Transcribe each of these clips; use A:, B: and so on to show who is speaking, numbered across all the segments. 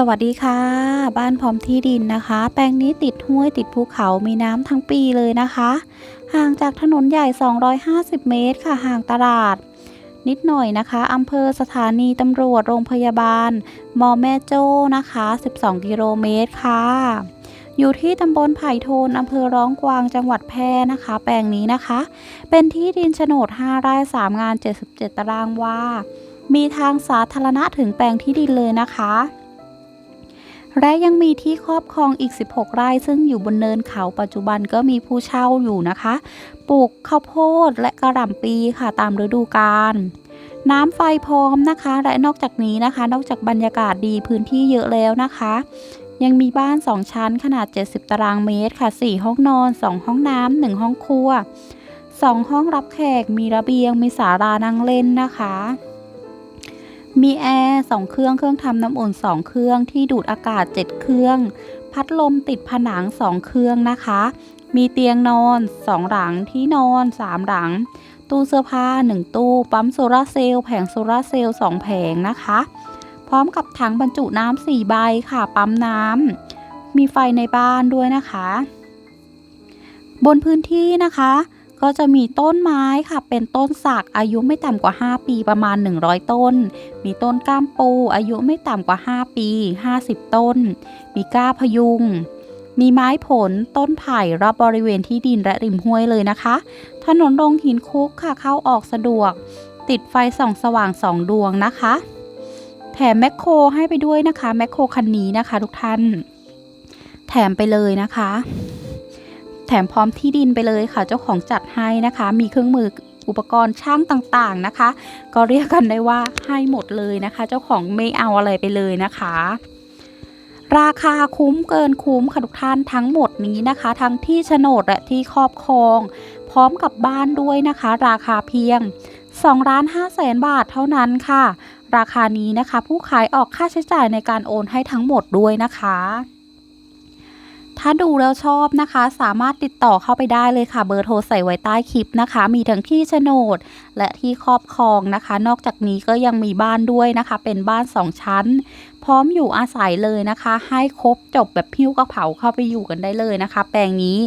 A: สวัสดีค่ะ บ้านพร้อมที่ดินนะคะ แปลงนี้ติดห้วยติดภูเขามีน้ำทั้งปีเลยนะคะ ห่างจากถนนใหญ่ 250 เมตรค่ะห่างตลาด นิดหน่อยนะคะอำเภอสถานีตำรวจโรงพยาบาล มอแม่โจ้นะคะ 12 กิโลเมตรค่ะ อยู่ที่ตำบลไผ่โทนอำเภอร้องกวางจังหวัดแพร่นะคะ แปลงนี้นะคะ เป็นที่ดินโฉนด 5 ไร่ 3 งาน 77 ตารางวามีทางสาธารณะถึงแปลงที่ดินเลยนะคะ และยังมีที่ครอบครองอีก 16 ไร่ซึ่งอยู่บนเนินเขาปัจจุบันก็มีผู้เช่าอยู่นะคะ ปลูกข้าวโพดและกระหล่ำปีค่ะตามฤดูกาลน้ำไฟพร้อมนะคะ และนอกจากนี้นะคะ นอกจากบรรยากาศดีพื้นที่เยอะแล้วนะคะ ยังมีบ้าน 2 ชั้นขนาด 70 ตารางเมตรค่ะ 4 ห้องนอน 2 ห้องน้ำ1ห้องครัว 2 ห้องรับแขกมีระเบียงมีศาลานั่งเล่นนะคะ มีแอร์สองเครื่องเครื่องทำน้ำอุ่นสองเครื่องที่ดูดอากาศ7เครื่อง พัดลมติดผนัง2เครื่องนะคะ มีเตียงนอน2หลังที่นอน3หลัง ตู้เสื้อผ้า1ตู้ปั๊มโซลาร์เซลล์แผงโซลาร์เซลล์2แผงนะคะ พร้อมกับถังบรรจุน้ำ4ใบค่ะปั๊มน้ำมีไฟในบ้านด้วยนะคะ บนพื้นที่นะคะ ก็จะมีต้นไม้ค่ะ เป็นต้นสักอายุไม่ต่ำกว่า 5 ปีประมาณ 100 ต้น มีต้นก้ามปู อายุไม่ต่ำกว่า 5 ปี 50 ต้น มีก้าพยุง มีไม้ผลต้นไผ่รอบบริเวณที่ดินและริมห้วยเลยนะคะ ถนนลงหินคุกค่ะเข้าออกสะดวก ติดไฟส่องสว่างสองดวงนะคะ แถมแมคโครให้ไปด้วยนะคะแมคโครคันนี้นะคะ ทุกท่าน แถมไปเลยนะคะ แถมพร้อมที่ดินไปเลยค่ะ เจ้าของจัดให้นะคะ มีเครื่องมืออุปกรณ์ช่างต่างๆนะคะ ก็เรียกกันได้ว่าให้หมดเลยนะคะ เจ้าของไม่เอาอะไรไปเลยนะคะ ราคาคุ้มเกินคุ้มค่ะทุกท่านทั้งหมดนี้นะคะ ทั้งที่โฉนดและที่ครอบครอง พร้อมกับบ้านด้วยนะคะ ราคาเพียง2ล้าน5แสนบาทเท่านั้นค่ะ ราคานี้นะคะ ผู้ขายออกค่าใช้จ่ายในการโอนให้ทั้งหมดด้วยนะคะ ถ้าดูแล้วชอบนะคะ สามารถติดต่อเข้าไปได้เลยค่ะ เบอร์โทรใส่ไว้ใต้คลิปนะคะ มีทั้งที่โฉนด และที่ครอบครองนะคะ นอกจากนี้ก็ยังมีบ้านด้วยนะคะ เป็นบ้าน 2 ชั้น พร้อมอยู่อาศัยเลยนะคะ ให้ครบจบแบบพิ้วกระเผาเข้าไปอยู่กันได้เลยนะคะ แปลงนี้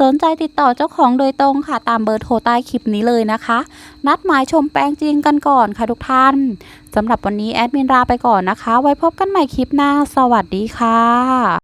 A: สนใจติดต่อเจ้าของโดยตรงค่ะ ตามเบอร์โทรใต้คลิปนี้เลยนะคะ นัดหมายชมแปลงจริงกันก่อนค่ะทุกท่านสำหรับวันนี้แอดมินลาไปก่อนนะคะ ไว้พบกันใหม่คลิปหน้า สวัสดีค่ะ